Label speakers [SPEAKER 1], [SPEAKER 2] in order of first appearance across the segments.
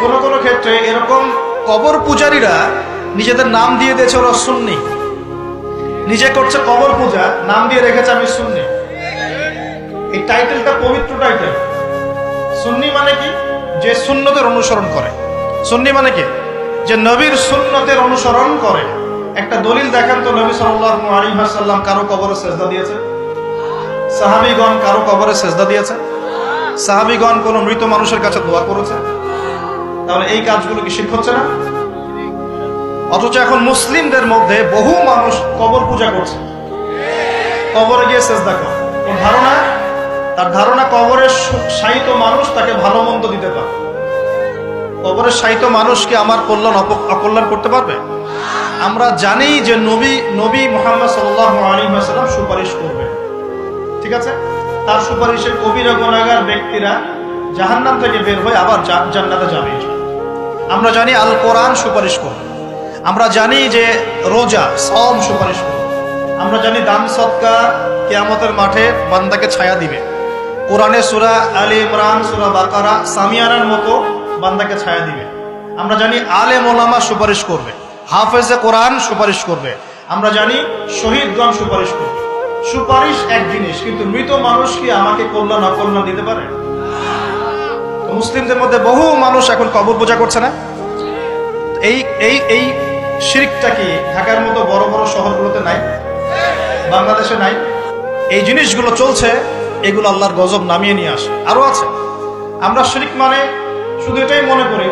[SPEAKER 1] কোন কোনো ক্ষেত্রে এরকম কবর পূজারীরা নিজেদের নাম দিয়ে দিয়েছে ওরা সুন্নি। নিজে করছে কবর পূজা, নাম দিয়ে রেখেছে আমি সুন্নি। এই টাইটেলটা পবিত্র টাইটেল। সুন্নি মানে কি? যে সুন্নতের অনুসরণ করে। সুন্নি মানে কি? যে নবীর সুন্নতের অনুসরণ করে। একটা দলিল দেখান তো, নবী ওয়াসাল্লাম কারও কবরে সেজদা দিয়েছে? সাহাবীগণ কারও কবরে সেজদা দিয়েছে? সাহাবীগণ কোন মৃত মানুষের কাছে দোয়া করেছে? তাহলে এই কাজগুলো কি শিখ হচ্ছে না? অথচ এখন মুসলিমদের মধ্যে বহু মানুষ কবর পূজা করছে। কবরে গিয়ে সেজদা করে। ওর ধারণা, তার ধারণা কবরের সাহিত্য মানুষ তাকে ভালো মন্দ দিতে পারে। কবরের সাহিত্য মানুষ কি আমার কল্যাণ অকল্যাণ করতে পারবে? আমরা জানি যে নবী নবী মোহাম্মদ সাল্লাম সুপারিশ করবে। ঠিক আছে? তার সুপারিশে কবিরা গুণাগার ব্যক্তিরা জাহান্নাম থেকে বের হয়ে আবার জান্নাতে যাবে। আমরা জানি আল কোরআন সুপারিশ করবে আমরা জানি যে রোজা সম সুপারিশ করবে আমরা জানি দান সৎকা কেয়ামতের মাঠে বান্দাকে ছায়া দিবে। কোরআনে সুরা আলী ইমরান, সুরা বাকারা, সামিয়ানার মতো বান্দাকে ছায়া দিবে। আমরা জানি আলে মোলামা সুপারিশ করবে। হাফেজে কোরআন সুপারিশ করবে। আমরা জানি শহীদগণ সুপারিশ করবে। সুপারিশ এক জিনিস, কিন্তু মৃত মানুষ কি আমাকে কল্যাণ, অকল্যাণ দিতে পারে? মুসলিমদের মধ্যে বহু মানুষ এখন কবর পূজা করছে না। এই এই এই শিরিকটা কি ঢাকার মতো বড় বড় শহরগুলোতে নাই? বাংলাদেশে নাই? এই জিনিসগুলো চলছে, এগুলো আল্লাহর গজব নামিয়ে নিয়ে আসে। আরও আছে। আমরা শিরিক মানে শুধু এটাই মনে করি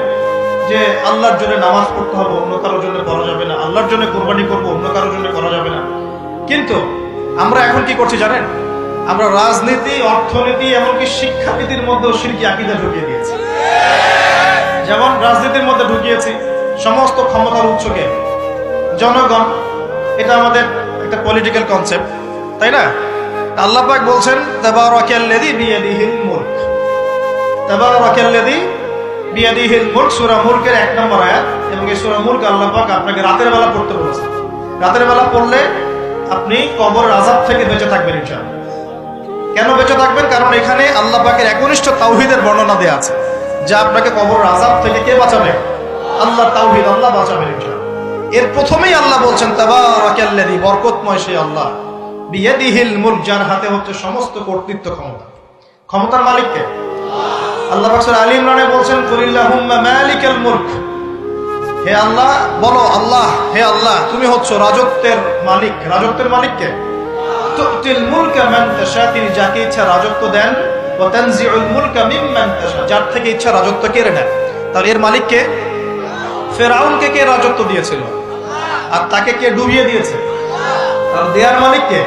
[SPEAKER 1] যে আল্লাহর জন্য নামাজ পড়তে হবে, অন্য কারোর জন্য করা যাবে না। আল্লাহর জন্য কোরবানি করব, অন্য কারোর জন্য করা যাবে না। কিন্তু আমরা এখন কি করছি জানেন? আমরা রাজনীতি, অর্থনীতি, এমনকি শিক্ষানীতির মধ্যেও সিরকি আকিদা ঢুকিয়ে দিয়েছি। যেমন রাজনীতির মধ্যে ঢুকিয়েছি সমস্ত ক্ষমতার উৎসকে। জনগণ, এটা আমাদের একটা পলিটিক্যাল কনসেপ্ট তাই না? আল্লাহ পাক বলছেন, তাবারাকাল্লাযী বিয়াদিহিল মুলক। তাবারাকাল্লাযী বিয়াদিহিল মুলক, সূরা মুলকের এক নম্বর আয়াত, এবং এই সূরা মুলক আল্লাহ পাক আপনাকে রাতের বেলা পড়তে বলেছেন। রাতের বেলা পড়লে আপনি কবর আযাব থেকে বেঁচে থাকবেন ইনশাআল্লাহ। কেন বেঁচে থাকবেন? কারণ এখানে আল্লাহ পাকের একনিষ্ঠ তাওহিদের বর্ণনা দেওয়া আছে। যা আপনাকে কবর আযাব থেকে কে বাঁচাবে? আল্লাহ তাওহীদ আল্লাহ বাঁচাবেন এর প্রথমেই আল্লাহ বলছেন, তাবারাকাল্লাযী বরকতময় সেই আল্লাহ। বিয়াদিহিল মুলক যার হাতে হচ্ছে সমস্ত কর্তৃত্ব ক্ষমতা। ক্ষমতার মালিককে আল্লাহ পাক সূরা আলী ইমরানে বলছেন, কুলিল্লাহুম্মা মালিকাল মুলক হে আল্লাহ, বলো, আল্লাহ, হে আল্লাহ, তুমি হচ্ছ রাজত্বের মালিক। রাজত্বের মালিককে তিনি যাকে ইচ্ছা রাজত্ব দেন যার থেকে ইচ্ছা রাজত্ব কেড়ে নেন। তাহলে এর মালিককে ফেরাউনকে কে রাজত্ব দিয়েছিল? আর তাকে কে ডুবিয়ে দিয়েছে? দেয়ার মালিককে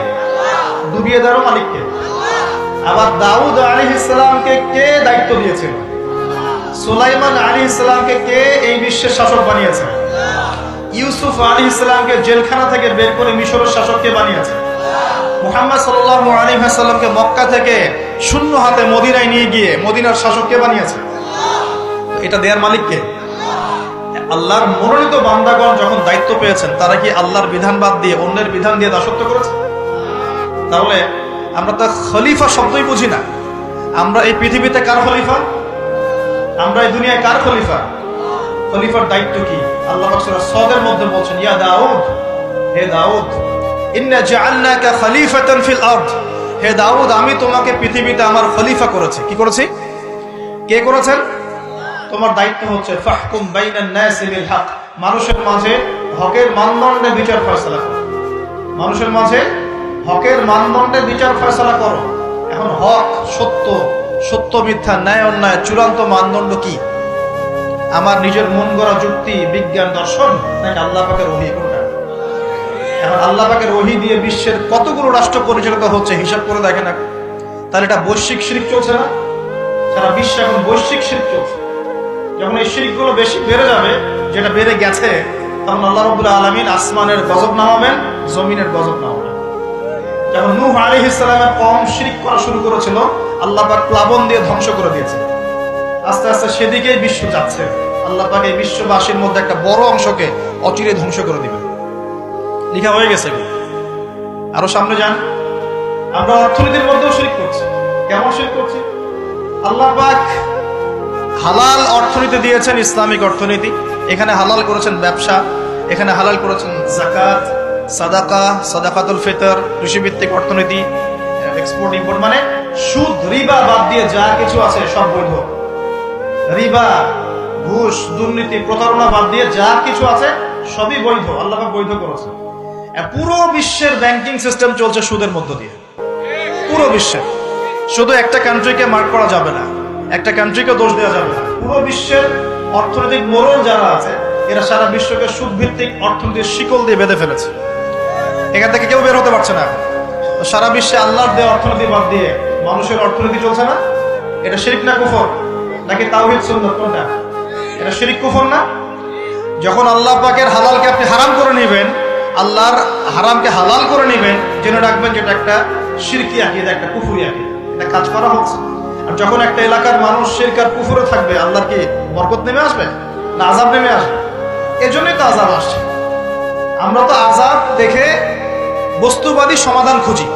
[SPEAKER 1] ডুবিয়ে দেওয়ার মালিককে আবার দাউদ আলী ইসলামকে কে দায়িত্ব দিয়েছিল? সুলাইমান আলী ইসলামকে কে এই বিশ্বের শাসক বানিয়েছে? ইউসুফ আলী ইসলামকে জেলখানা থেকে বের করে মিশরের শাসককে বানিয়েছে? মুহাম্মদ তারা কি আল্লাহর বিধান বাদ দিয়ে অন্যের বিধান দিয়ে দাসত্ব করেছে? তাহলে আমরা তো খলিফা শব্দই বুঝি না। আমরা এই পৃথিবীতে কার খলিফা? আমরা এই দুনিয়ায় কার খলিফা? খলিফার দায়িত্ব কি? আল্লাহ সদের মধ্যে বলছেন, ইয়া দাউদ, হে দাউদ ইন্না জাআলনাকা খলিফাতান ফিল আরদ। হে দাউদ, আমি তোমাকে পৃথিবীতে আমার খলিফা করেছি। কি করেছি? কে করেছেন? তোমার দায়িত্ব হচ্ছে মানুষের মাঝে হকের মানদণ্ডে বিচার ফয়সালা করো। মানুষের মাঝে হকের মানদণ্ডে বিচার ফয়সালা করো। এখন হক সত্য সত্য মিথ্যা, ন্যায়, অন্যায়, চূড়ান্ত মানদণ্ড কি? আমার নিজের মন গড়া যুক্তি, বিজ্ঞান, দর্শন, নাকি আল্লাহ পাকের কোনটা? এখন আল্লাহ ওহী দিয়ে বিশ্বের কতগুলো রাষ্ট্র পরিচালিত হচ্ছে হিসাব করে দেখেন এখন তাহলে এটা বৈশ্বিক শিরিক চলছে না? সারা বিশ্বে এখন বৈশ্বিক শিরিক চলছে। যখন এই শিরিকগুলো বেশি বেড়ে যাবে, যেটা বেড়ে গেছে, তখন আল্লাহ রবুল্লা আলমিন আসমানের গজব নামাবেন, জমিনের গজব নামাবেন। যখন নূহ আলী ইসলামের কম শিরিক করা শুরু করেছিল, আল্লাহ পাক প্লাবন দিয়ে ধ্বংস করে দিয়েছে। আস্তে আস্তে সেদিকেই বিশ্ব যাচ্ছে। আল্লাহ পাক এই বিশ্ববাসীর মধ্যে একটা বড় অংশকে অচিরে ধ্বংস করে দিবে লেখা হয়ে গেছে আরও সামনে যান। আমরা অর্থনীতির মধ্যেও শিরিক করছি। কেমন শিরিক করছি? আল্লাহ হালাল অর্থনীতি দিয়েছেন, ইসলামিক অর্থনীতি। এখানে হালাল করেছেন ব্যবসা, এখানে হালাল করেছেন জাকাত সাদাকা, সাদাকাতুল ফিতর, কৃষিভিত্তিক অর্থনীতি এক্সপোর্ট ইম্পোর্ট মানে সুদ, রিবা বাদ দিয়ে যা কিছু আছে সব বৈধ। রিবা, ঘুষ, দুর্নীতি, প্রতারণা বাদ দিয়ে যা কিছু আছে সবই বৈধ। আল্লাহ বৈধ করেছে পুরো বিশ্বের ব্যাংকিং সিস্টেম চলছে সুদের মধ্য দিয়ে। পুরো বিশ্বে। শুধু একটা কান্ট্রিকে মার্ক করা যাবে না, একটা কান্ট্রিকে দোষ দেওয়া যাবে না। পুরো বিশ্বের অর্থনৈতিক মোড়ল যারা আছে, এরা সারা বিশ্বকে সুদ ভিত্তিক অর্থনীতির শিকল দিয়ে বেঁধে ফেলেছে। এখান থেকে কেউ বের হতে পারছে না। সারা বিশ্বে আল্লাহর দেওয়া অর্থনীতি বাদ দিয়ে মানুষের অর্থনীতি চলছে না? এটা শিরিক না কুফর? নাকি তাওহিদ সুন্নত কোনটা? এটা শিরিক কুফর না? যখন আল্লাহ পাকের হালালকে আপনি হারাম করে নেবেন আল্লাহর হারামকে হালাল করে নেবেন, জেনে রাখবেন যেটা একটা শিরকি আকিদা, একটা কুফুরি আকিদা। এটা কাজ করা হচ্ছে। আর যখন একটা এলাকার মানুষ শিরকার কুফুরে থাকবে, আল্লাহর কি বরকত নেমে আসবে? না আজাব নেমে আসবে? এজন্যই তো আজাব আসছে। আমরা তো আজাব দেখে বস্তুবাদী সমাধান খুঁজি।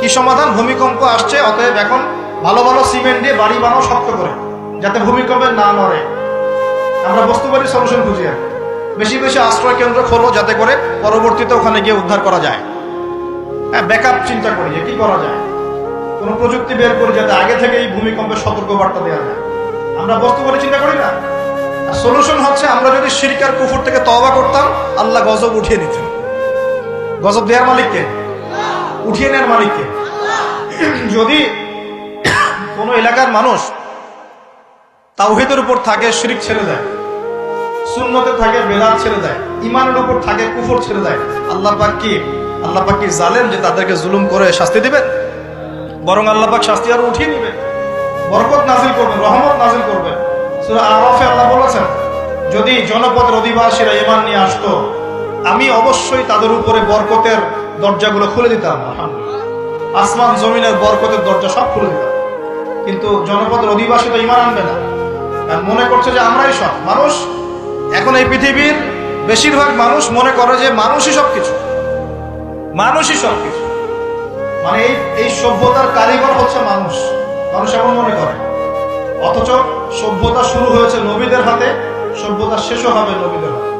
[SPEAKER 1] কি সমাধান? ভূমিকম্প আসছে, অতএব এখন ভালো ভালো সিমেন্ট দিয়ে বাড়ি বানাও শক্ত করে, যাতে ভূমিকম্পে না নড়ে। আমরা বস্তুবাদী সলিউশন খুঁজি আর। বেশি বেশি আশ্রয় কেন্দ্র খোলো যাতে করে পরবর্তীতে ওখানে গিয়ে উদ্ধার করা যায়। হ্যাঁ ব্যাকআপ চিন্তা করি যে কি করা যায়। কোনো প্রযুক্তি বের করি যাতে আগে থেকে এই ভূমিকম্পের সতর্ক বার্তা দেওয়া যায়। আমরা বস্তু বলে চিন্তা করি না। সলিউশন হচ্ছে আমরা যদি শিরকার কুফুর থেকে তওবা করতাম, আল্লাহ গজব উঠিয়ে নিতেন গজব দেওয়ার মালিককে উঠিয়ে নেওয়ার মালিককে যদি কোনো এলাকার মানুষ তাওহিদের উপর থাকে, শিরিক ছেড়ে দেয় সুন্নতে থাকে বেদাত ছেড়ে দেয়। ইমানের উপর থাকে, কুফর ছেড়ে দেয়। আল্লাহ পাক কি? আল্লাহ পাক কি যে তাদেরকে জুলুম করে শাস্তি দিবেন বরং আল্লাহ পাক শাস্তি আরও উঠিয়ে নিবে। বরকত নাজিল করবেন রহমত নাজিল করবেন সূরা আরাফে আল্লাহ বলেছেন, যদি জনপদের অধিবাসীরা ইমান নিয়ে আসতো, আমি অবশ্যই তাদের উপরে বরকতের দরজাগুলো খুলে দিতাম। আসমান, জমিনের বরকতের দরজা সব খুলে দিতাম। কিন্তু জনপদের অধিবাসী তো ইমান আনবে না। আর মনে করছে যে আমরাই সব মানুষ এখন এই পৃথিবীর বেশিরভাগ মানুষ মনে করে যে মানুষই সব কিছু মানুষই সব কিছু মানে এই এই সভ্যতার কারিগর হচ্ছে মানুষ। মানুষ এমন মনে করে। অথচ সভ্যতা শুরু হয়েছে নবীদের হাতে, সভ্যতা শেষও হবে নবীদের হাতে।